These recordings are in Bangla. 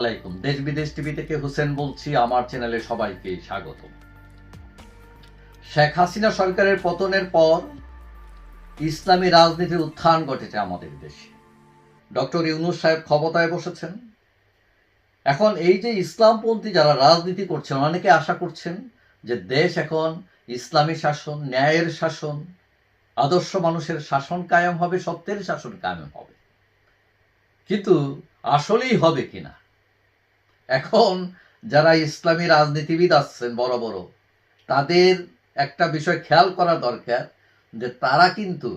আলাইকুম। দেশ বিদেশ টিভি থেকে হুসেন বলছি, আমার চ্যানেলে সবাইকে স্বাগত শেখ হাসিনা সরকারের পতনের পর ইসলামী রাজনীতির উত্থান ঘটেছে আমাদের দেশে। ডক্টর ইউনুস সাহেব ক্ষমতায় বসেছেন। এখন এই যে ইসলামপন্থী যারা রাজনীতি করছেন, অনেকে আশা করছেন যে দেশ এখন ইসলামী শাসন, ন্যায়ের শাসন, আদর্শ মানুষের শাসন কায়েম হবে, সত্যের শাসন কায়েম হবে। কিন্তু আসলেই হবে কিনা এখন যারা ইসলামী রাজনীতিবিদ আসছেন বড় বড়, তাদের একটা বিষয় খেয়াল করা দরকার যে তারা কিন্তু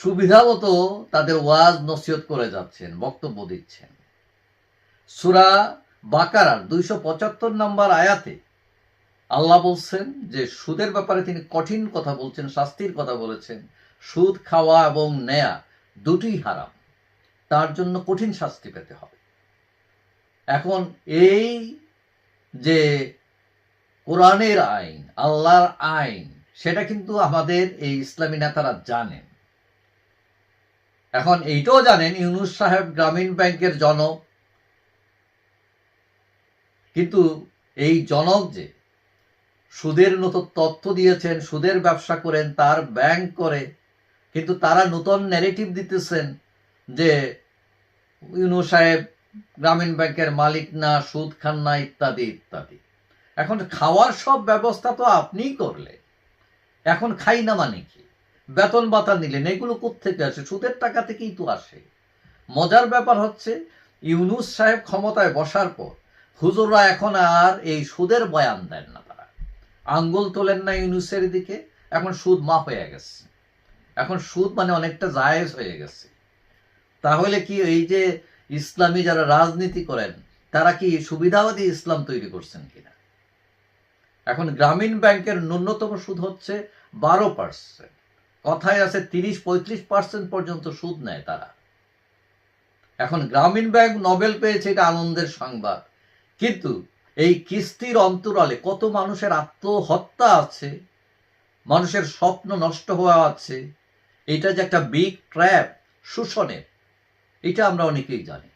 সুবিধা মতো তাদের ওয়াজ নসিহত করে যাচ্ছেন, বক্তব্য দিচ্ছেন। সুরা বাকারার দুইশো পঁচাত্তর নম্বর আয়াতে আল্লাহ বলছেন যে, সুদের ব্যাপারে তিনি কঠিন কথা বলছেন, শাস্তির কথা বলেছেন। সুদ, খাওয়া এবং নেয়া দুটোই হারাম। তার জন্য কঠিন শাস্তি পেতে হবে। এখন এই যে কোরআনের আইন, আল্লাহর আইন, সেটা কিন্তু আমাদের এই ইসলামী নেতারা জানেন। এখন এইটাও জানেন, ইউনুস সাহেব গ্রামীণ ব্যাংকের জনক। কিন্তু এই জনক যে সুদের নতুন তথ্য দিয়েছেন, সুদের ব্যবসা করেন, তার ব্যাংক করে, কিন্তু তারা নতুন ন্যারেটিভ দিতেছেন যে ইউনু সাহেব গ্রামীণ ব্যাংকের মালিক না, সুদ খান না, ইত্যাদি ইত্যাদি। এখন খাওয়ার সব ব্যবস্থা তো আপনিই করলে এখন খাই না মানে কি? বেতন ভাতা নিলেন, এগুলো কোথেকে আসে? সুদের টাকা থেকেই তো আসে। মজার ব্যাপার হচ্ছে, ইউনুস সাহেব ক্ষমতায় বসার পর হুজুররা এখন আর এই সুদের বয়ান দেন না তারা। আঙ্গুল তোলেন না ইউনুসের দিকে, এখন সুদ মাফ হয়ে গেছে। এখন সুদ মানে অনেকটা জায়েজ হয়ে গেছে। তাহলে কি এই যে ইসলামী যারা রাজনীতি করেন, তারা কি সুবিধাবাদী ইসলাম তৈরি করছেন কিনা? এখন গ্রামীণ ব্যাংকের ন্যূনতম সুদ হচ্ছে বারো পার্সেন্ট। কথায় আছে তিরিশ, পঁয়ত্রিশ পার্সেন্ট পর্যন্ত সুদ নেয় তারা। এখন গ্রামীণ ব্যাংক নোবেল পেয়েছে, এটা আনন্দের সংবাদ। কিন্তু এই কিস্তির অন্তরালে কত মানুষের আত্মহত্যা আছে, মানুষের স্বপ্ন নষ্ট হওয়া আছে, এটা যে একটা বিগ ট্র্যাপ শোষণের। এটা আমরা অনেকেই জানি।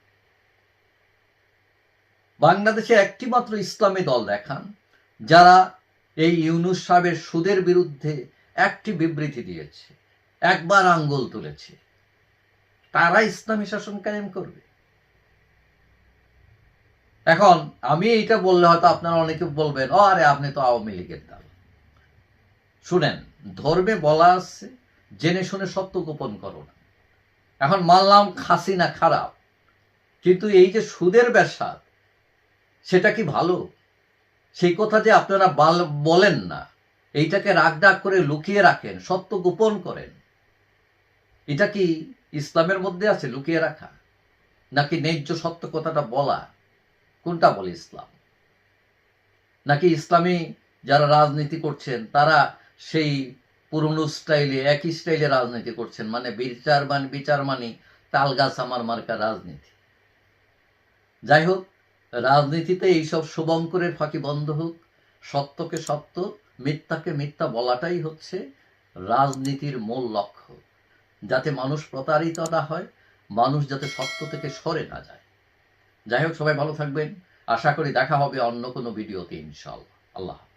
বাংলাদেশে একটি মাত্র ইসলামী দল দেখান, যারা এই ইউনুস সাহেবের সুদের বিরুদ্ধে একটি বিবৃতি দিয়েছে, একবার আঙ্গুল তুলেছে। তারা ইসলামী শাসন কায়েম করবে। এখন আমি এইটা বললে হয়তো আপনারা অনেকে বলবেন ও আরে আপনি তো আওয়ামী লীগের দল শুনেন, ধর্মে বলা আছে, জেনে শুনে সত্য গোপন করো না। এখন মানলাম খাসিনা খারাপ। কিন্তু এই যে সুদের ব্যবসা সেটা কি ভালো? সেই কথা যে আপনারা বলেন না, এইটাকে রাগ ডাক করে লুকিয়ে রাখেন, সত্য গোপন করেন। এটা কি ইসলামের মধ্যে আছে লুকিয়ে রাখা? নাকি ন্যায্য সত্য কথাটা বলা? কোনটা বলে ইসলাম? নাকি ইসলামী যারা রাজনীতি করছেন, তারা সেই পুরনো স্টাইলে, একই স্টাইলে রাজনীতি করছেন। মানে বিচার মানে বিচার মানে তালগাছ আমার মার্কা রাজনীতি। যাই হোক, রাজনীতিতে এইসব শুভঙ্করের ফাঁকি বন্ধ হোক, সত্যকে সত্য, মিথ্যাকে মিথ্যা বলাটাই হচ্ছে রাজনীতির মূল লক্ষ্য। যাতে মানুষ প্রতারিত না হয়, মানুষ যাতে সত্য থেকে সরে না যায়। যাই হোক, সবাই ভালো থাকবেন। আশা করি দেখা হবে অন্য কোনো ভিডিওতে ইনশাল্লাহ আল্লাহ।